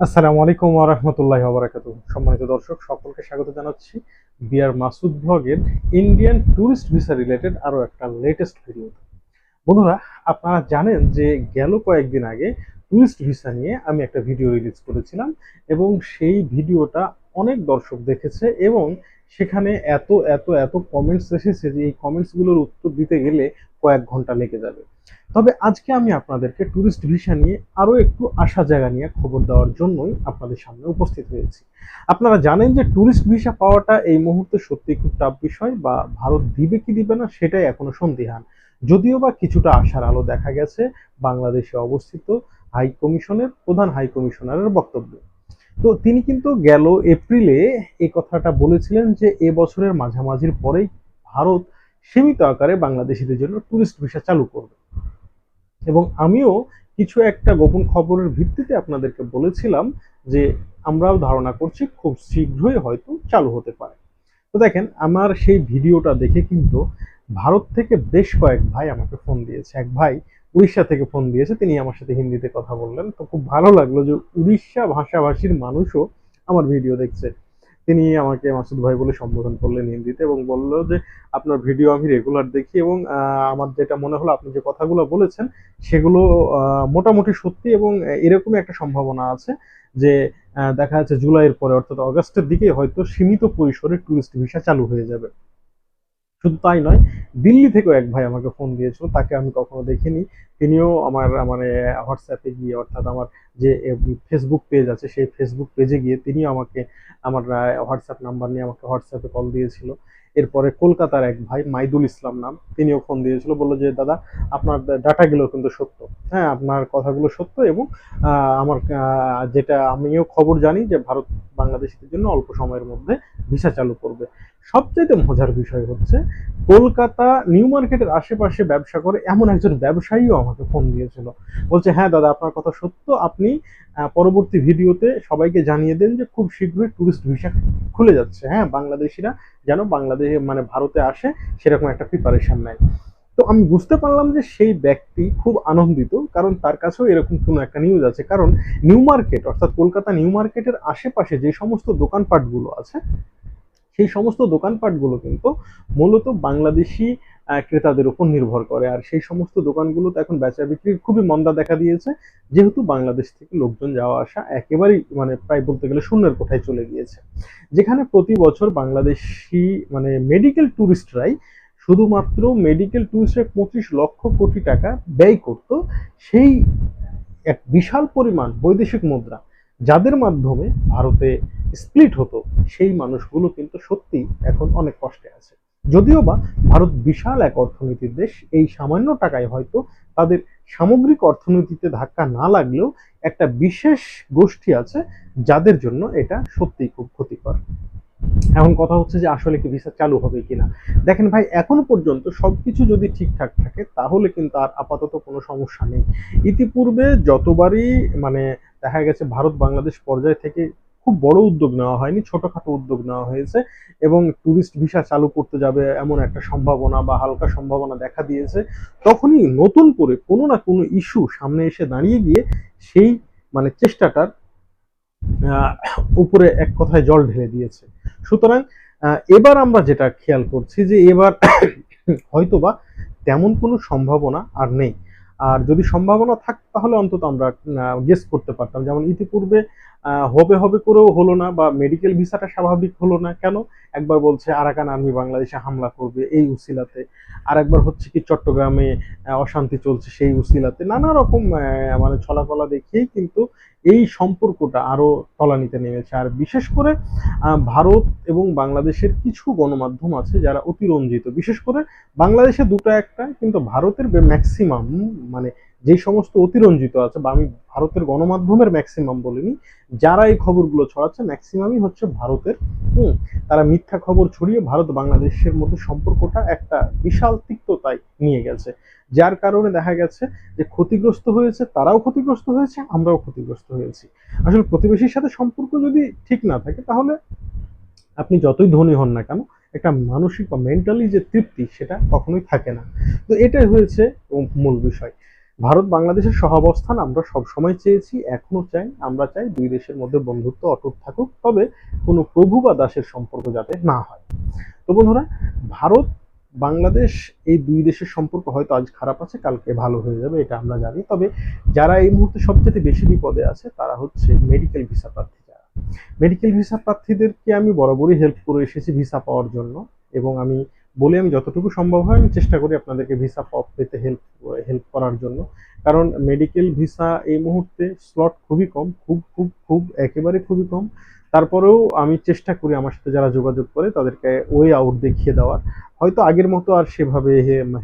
আসসালামু আলাইকুম ওয়া রাহমাতুল্লাহি ওয়া বারাকাতুহু। সম্মানিত দর্শক, সকলকে স্বাগত জানাচ্ছি বিআর মাসুদ ব্লগের ইন্ডিয়ান ট্যুরিস্ট ভিসা রিলেটেড আরও একটা লেটেস্ট ভিডিও বন্ধুরা, আপনারা জানেন যে গেল কয়েকদিন আগে ট্যুরিস্ট ভিসা নিয়ে আমি একটা ভিডিও রিলিজ করেছিলাম এবং সেই ভিডিওটা অনেক দর্শক দেখেছে এবং সেখানে এত এত এত কমেন্টস এসেছে যে এই কমেন্টসগুলোর উত্তর দিতে গেলে কয়েক ঘণ্টা লেগে যাবে। তবে আজকে আমি আপনাদেরকে ট্যুরিস্ট ভিসা নিয়ে আরও একটু আশা জায়গা নিয়ে খবর দেওয়ার জন্যই আপনাদের সামনে উপস্থিত হয়েছি। আপনারা জানেন যে ট্যুরিস্ট ভিসা পাওয়াটা এই মুহূর্তে সত্যি খুব টাফ বিষয় বা ভারত দিবে কি দিবে না সেটাই এখনও সন্দিহান। যদিও বা কিছুটা আশার আলো দেখা গেছে, বাংলাদেশে অবস্থিত হাই কমিশনের প্রধান হাই কমিশনারের বক্তব্য। তো তিনি কিন্তু গেল এপ্রিলে এই কথাটা বলেছিলেন যে এ বছরের মাঝামাঝির পরেই ভারত সীমিত আকারে বাংলাদেশিদের জন্য ট্যুরিস্ট ভিসা চালু করবে। এবং আমিও কিছু একটা গোপন খবরের ভিত্তিতে আপনাদেরকে বলেছিলাম যে আমরাও ধারণা করছি খুব শীঘ্রই হয়তো চালু হতে পারে। তো দেখেন, আমার সেই ভিডিওটা দেখে কিন্তু ভারত থেকে বেশ কয়েক ভাই আমাকে ফোন দিয়েছে। এক ভাই উড়িষ্যা থেকে ফোন দিয়েছে, তিনি আমার সাথে হিন্দিতে কথা বললেন। তো খুব ভালো লাগল যে উড়িষ্যা ভাষাভাষীর মানুষও আমার ভিডিও দেখছে। তিনি আমাকে মাসুদ ভাই বলে সম্বোধন করলেন হিন্দিতে এবং বলল যে, আপনার ভিডিও আমি রেগুলার দেখি এবং আমার যেটা মনে হলো, আপনি যে কথাগুলো বলেছেন, সেগুলো মোটামুটি সত্যি এবং এরকমই একটা সম্ভাবনা আছে যে দেখা যাচ্ছে জুলাইয়ের পরে, অর্থাৎ অগস্টের দিকে হয়তো সীমিত পরিসরে ট্যুরিস্ট ভিসা চালু হয়ে যাবে। শুধু তাই নয়, দিল্লি থেকেও এক ভাই আমাকে ফোন দিয়েছিল, তাকে আমি কখনো দেখিনি। তিনিও আমার মানে হোয়াটসঅ্যাপে গিয়ে, অর্থাৎ আমার যে ফেসবুক পেজ আছে, সেই ফেসবুক পেজে গিয়ে তিনিও আমাকে, আমার হোয়াটসঅ্যাপ নাম্বার নিয়ে আমাকে হোয়াটসঅ্যাপে কল দিয়েছিল। এরপরে কলকাতার এক ভাই, মাইদুল ইসলাম নাম, তিনিও ফোন দিয়েছিল, বলল যে, দাদা, আপনার ডাটাগুলো কিন্তু সত্য। হ্যাঁ আপনার কথাগুলো সত্য এবং আমার যেটা আমিও খবর জানি যে ভারত বাংলাদেশিদের জন্য অল্প সময়ের মধ্যে ভিসা চালু করবে। সবচেয়ে মজার বিষয় হচ্ছে, কলকাতা নিউ মার্কেটের আশেপাশে ব্যবসা করে এমন একজন ব্যবসায়ীও আমাকে ফোন দিয়েছিল। বলছে হ্যাঁ দাদা, আপনার কথা সত্য। আপনি পরবর্তী ভিডিওতে সবাইকে জানিয়ে দেন যে খুব শীঘ্রই ট্যুরিস্ট ভিসা খুলে যাচ্ছে। হ্যাঁ বাংলাদেশিরা যেন বাংলাদেশে মানে ভারতে আসে, সেরকম একটা প্রিপারেশন নেয়। তো আমি বুঝতে পারলাম যে সেই ব্যক্তি খুব আনন্দিত, কারণ তার কাছেও এরকম কোনো একটা নিউজ আছে। কারণ নিউ মার্কেট, অর্থাৎ কলকাতা নিউ মার্কেটের আশেপাশে যে সমস্ত দোকানপাটগুলো আছে সেই সমস্ত দোকানপাটগুলো কিন্তু মূলত বাংলাদেশি ক্রেতাদের উপর নির্ভর করে। আর সেই সমস্ত দোকানগুলোতে এখন বেচা বিক্রির খুবই মন্দা দেখা দিয়েছে। যেহেতু বাংলাদেশ থেকে লোকজন যাওয়া আসা একেবারেই মানে প্রায় বলতে গেলে শূন্যের কোঠায় চলে গিয়েছে। যেখানে প্রতি বছর বাংলাদেশি মানে মেডিকেল ট্যুরিস্টরাই শুধুমাত্র মেডিকেল ট্যুরিস্টে পঁচিশ লক্ষ কোটি টাকা ব্যয় করত, সেই এক বিশাল পরিমাণ বৈদেশিক মুদ্রা, যাদের মাধ্যমে ভারতে স্প্লিট হতো, সেই মানুষগুলো কিন্তু সত্যি এখন অনেক কষ্টে আছে। যদিও বা ভারত বিশাল এক অর্থনীতির দেশ, এই সামান্য টাকায় হয়তো তাদের সামগ্রিক অর্থনীতিতে ধাক্কা না লাগলেও একটা বিশেষ গোষ্ঠী আছে যাদের জন্য এটা সত্যিই খুব ক্ষতিকর। এখন কথা হচ্ছে যে আসলে কি ভিসা চালু হবে কিনা। দেখেন ভাই, এখনও পর্যন্ত সবকিছু যদি ঠিকঠাক থাকে, তাহলে কিন্তু আর আপাতত কোনো সমস্যা নেই। ইতিপূর্বে যতবারই মানে দেখা গেছে ভারত বাংলাদেশ পর্যায় থেকে খুব বড় উদ্যোগ নেওয়া হয়নি, ছোটখাটো উদ্যোগ নেওয়া হয়েছে এবং ট্যুরিস্ট ভিসা চালু করতে যাবে এমন একটা সম্ভাবনা বা হালকা সম্ভাবনা দেখা দিয়েছে। তখনই নতুন করে কোনো না কোনো ইস্যু সামনে এসে দাঁড়িয়ে গিয়ে সেই মানে চেষ্টাটার উপরে এক কথায় জল ঢেলে দিয়েছে। সুতরাং এবার আমরা যেটা খেয়াল করছি যে এবার হয়তোবা তেমন কোনো সম্ভাবনা আর নেই। আর যদি সম্ভাবনা থাকতো তাহলে অন্তত আমরা গেস করতে পারতাম। যেমন ইতিপূর্বে হবে হবে করেও হলো না বা মেডিকেল ভিসাটা স্বাভাবিক হলো না। কেন? একবার বলছে, আরাকান আর্মি বাংলাদেশে হামলা করবে এই উসিলাতে। আর একবার হচ্ছে কি চট্টগ্রামে অশান্তি চলছে সেই উসিলাতে। নানা রকম মানে ছলাকলা দেখিয়েই কিন্তু এই সম্পর্কটা আরও তলানিতে নেমেছে। আর বিশেষ করে ভারত এবং বাংলাদেশের কিছু গণমাধ্যম আছে যারা অতিরঞ্জিত। বিশেষ করে বাংলাদেশে দুটো একটা, কিন্তু ভারতের ম্যাক্সিমাম মানে যে সমস্ত অতিরঞ্জিত আছে, বা আমি ভারতের গণমাধ্যমের ম্যাক্সিমাম বলিনি, যারা এই খবরগুলো ছড়াচ্ছে ম্যাক্সিমামই হচ্ছে ভারতের, হুম, তারা মিথ্যা খবর ছড়িয়ে ভারত বাংলাদেশের মধ্যে সম্পর্কটা একটা বিশাল তিক্ততায় নিয়ে গেছে। যার কারণে দেখা গেছে যে ক্ষতিগ্রস্ত হয়েছে, তারাও ক্ষতিগ্রস্ত হয়েছে, আমরাও ক্ষতিগ্রস্ত হয়েছি। আসলে প্রতিবেশীর সাথে সম্পর্ক যদি ঠিক না থাকে, তাহলে আপনি যতই ধনী হন না কেন, একটা মানসিক বা মেন্টালি যে তৃপ্তি, সেটা কখনোই থাকে না। তো এটাই হয়েছে মূল বিষয়। ভারত বাংলাদেশের সহাবস্থান আমরা সব সময় চেয়েছি, এখনও চাই, আমরা চাই দুই দেশের মধ্যে বন্ধুত্ব অটুট থাকুক, তবে কোনো প্রভু বা দাসের সম্পর্ক যাতে না হয়। তো বন্ধুরা, ভারত, বাংলাদেশ এই দুই দেশের সম্পর্ক হয়তো আজ খারাপ আছে, কালকে ভালো হয়ে যাবে, এটা আমরা জানি। তবে যারা এই মুহূর্তে সবচেয়ে বেশি বিপদে আছে, তারা হচ্ছে মেডিকেল ভিসা প্রার্থী যারা। মেডিকেল ভিসা প্রার্থীদেরকে আমি বরাবরই হেল্প করে এসেছি ভিসা পাওয়ার জন্য, এবং আমি বলে আমি যতটুকু সম্ভব হয় আমি চেষ্টা করি আপনাদেরকে ভিসা পপ পেতে হেল্প হেল্প করার জন্য। কারণ মেডিকেল ভিসা এই মুহূর্তে স্লট খুবই কম, খুব খুব খুব, একেবারে খুবই কম। তারপরেও আমি চেষ্টা করি আমার সাথে যারা যোগাযোগ করে তাদেরকে ওয়ে আউট দেখিয়ে দেওয়ার। হয়তো আগের মতো আর সেভাবে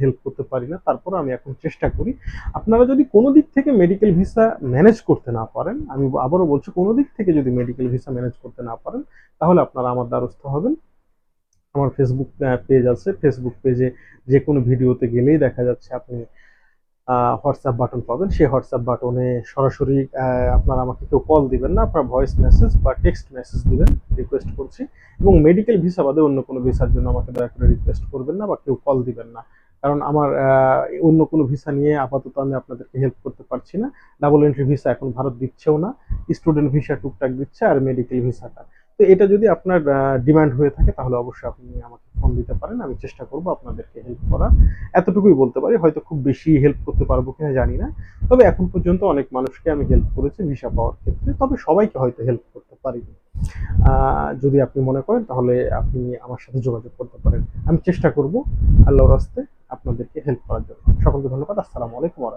হেল্প করতে পারি না তারপরে আমি এখন চেষ্টা করি। আপনারা যদি কোনো দিক থেকে মেডিকেল ভিসা ম্যানেজ করতে না পারেন, আমি আবারও বলছি কোনো দিক থেকে যদি মেডিকেল ভিসা ম্যানেজ করতে না পারেন, তাহলে আপনারা আমার দ্বারস্থ হবেন। আমার ফেসবুক পেজ আছে। ফেসবুক পেজে যে কোনো ভিডিওতে গেলেই দেখা যাচ্ছে আপনি হোয়াটসঅ্যাপ বাটন পাবেন। সেই হোয়াটসঅ্যাপ বাটনে সরাসরি আপনারা আমাকে কেউ কল দিবেন না, আপনার ভয়েস মেসেজ বা টেক্সট মেসেজ দিবেন রিকোয়েস্ট করছি। এবং মেডিকেল ভিসা বাদে অন্য কোনো ভিসার জন্য আমাকে দয়া করে রিকোয়েস্ট করবেন না বা কেউ কল দিবেন না। কারণ আমার অন্য কোনো ভিসা নিয়ে আপাতত আমি আপনাদেরকে হেল্প করতে পারছি না। ডাবল এন্ট্রি ভিসা এখন ভারত দিচ্ছেও না। স্টুডেন্ট ভিসা টুকটাক দিচ্ছে আর মেডিকেল ভিসাটা তো এটা যদি আপনার ডিমান্ড হয়ে থাকে, তাহলে অবশ্যই আপনি আমাকে ফোন দিতে পারেন, আমি চেষ্টা করব আপনাদেরকে হেল্প করার। এতটুকুই বলতে পারি, হয়তো খুব বেশি হেল্প করতে পারব কিনা জানি না। তবে এখন পর্যন্ত অনেক মানুষকে আমি হেল্প করেছি ভিসা পাওয়ার ক্ষেত্রে, তবে সবাইকে হয়তো হেল্প করতে পারিনি যদি আপনি মনে করেন, তাহলে আপনি আমার সাথে যোগাযোগ করতে পারেন। আমি চেষ্টা করব আল্লাহর রাস্তে আপনাদেরকে হেল্প করার জন্য। সকলকে ধন্যবাদ, আসসালামু আলাইকুম ওয়া